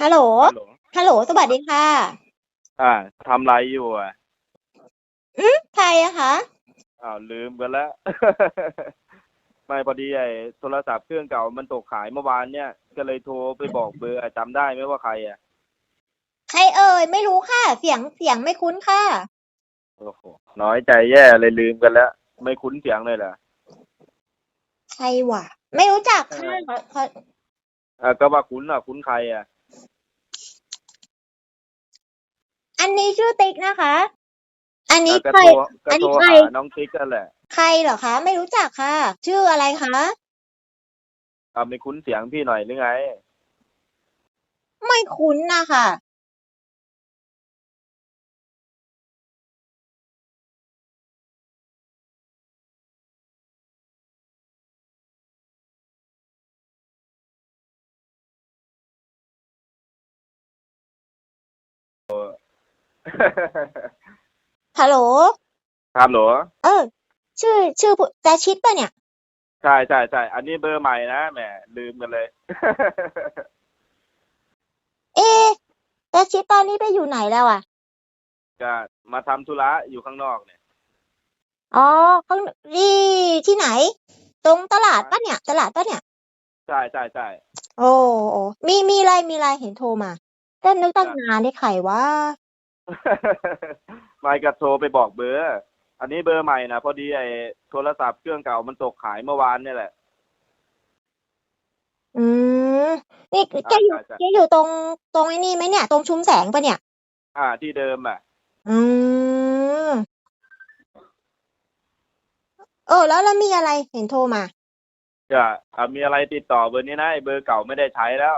ฮัลโหล ฮัลโหลฮัลโหล สวัสดีค่ะ อ่าทำไรอยู่อะใครอะคะ อ้าวลืมกันแล้ว ไม่พอดีไอ้โทรศัพท์เครื่องเก่ามันตกขายเมื่อวานเนี่ย ก็เลยโทรไปบอกเบอร์อะจำได้ไหมว่าใครอะใครเอ่ย ไม่รู้ค่ะ เสียง เสียงไม่คุ้นค่ะ โอ้โหน้อยใจแย่เลยลืมกันแล้ว ไม่คุ้นเสียงเลยเหรอใครวะ ไม่รู้จักค่ะขอขออ่าก็ว่าคุ้นอะ คุ้นใครอะ อันนี้ชื่อติ๊กนะคะ อันนี้อะก็ใครโทรก็อันนี้โทรใครหาน้องติ๊กกันแหละ ใครเหรอคะ ไม่รู้จักค่ะ ชื่ออะไรคะอ่าไม่คุ้นเสียงพี่หน่อยหรือไง ไม่คุ้นนะคะ ฮัลโหล ครับเหรอเออ ชื่อชื่อผู้จะชิดปะเนี่ย ใช่ใช่ใช่อันนี้เบอร์ใหม่นะแหมลืมกันเลย เอ๊ะจะชิดตอนนี้ไปอยู่ไหนแล้วอะก็มาทำธุระอยู่ข้างนอกเนี่ย อ๋อข้างนี่ที่ไหน ตรงตลาดปะเนี่ย ตลาดปะเนี่ย ใช่ใช่ใช่โอ้โอ้มีมีอะไรมีอะไรเห็นโทรมาก็นึกตั้งนานได้ไขว่า ไม่ก็โทรไปบอกเบอร์ อันนี้เบอร์ใหม่นะพอดีไอ้โทรศัพท์เครื่องเก่ามันตกขายเมื่อวานเนี่ยแหละ อืมนี่แกอยู่ใช่ใช่ แกอยู่ตรงตรงไอ้นี่ไหมเนี่ย ตรงชุมแสงปะเนี่ย อ่า ที่เดิมอะ อืมเออแล้วแล้วมีอะไรเห็นโทรมา จะอ่ามีอะไรติดต่อเบอร์นี้นะไอ้เบอร์เก่าไม่ได้ใช้แล้ว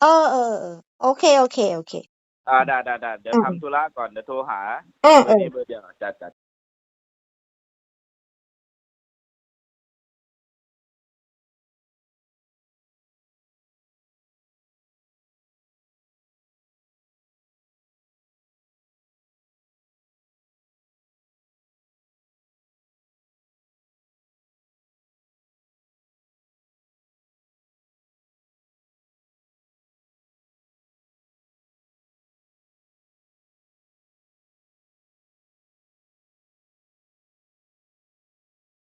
เออเออเออโอเค โอเค โอเค อ่าได้ได้ได้เดี๋ยวอืมทำธุระก่อนเดี๋ยวโทรหาเออเบเออร์อนี้เบอร์เดียวจัดจัด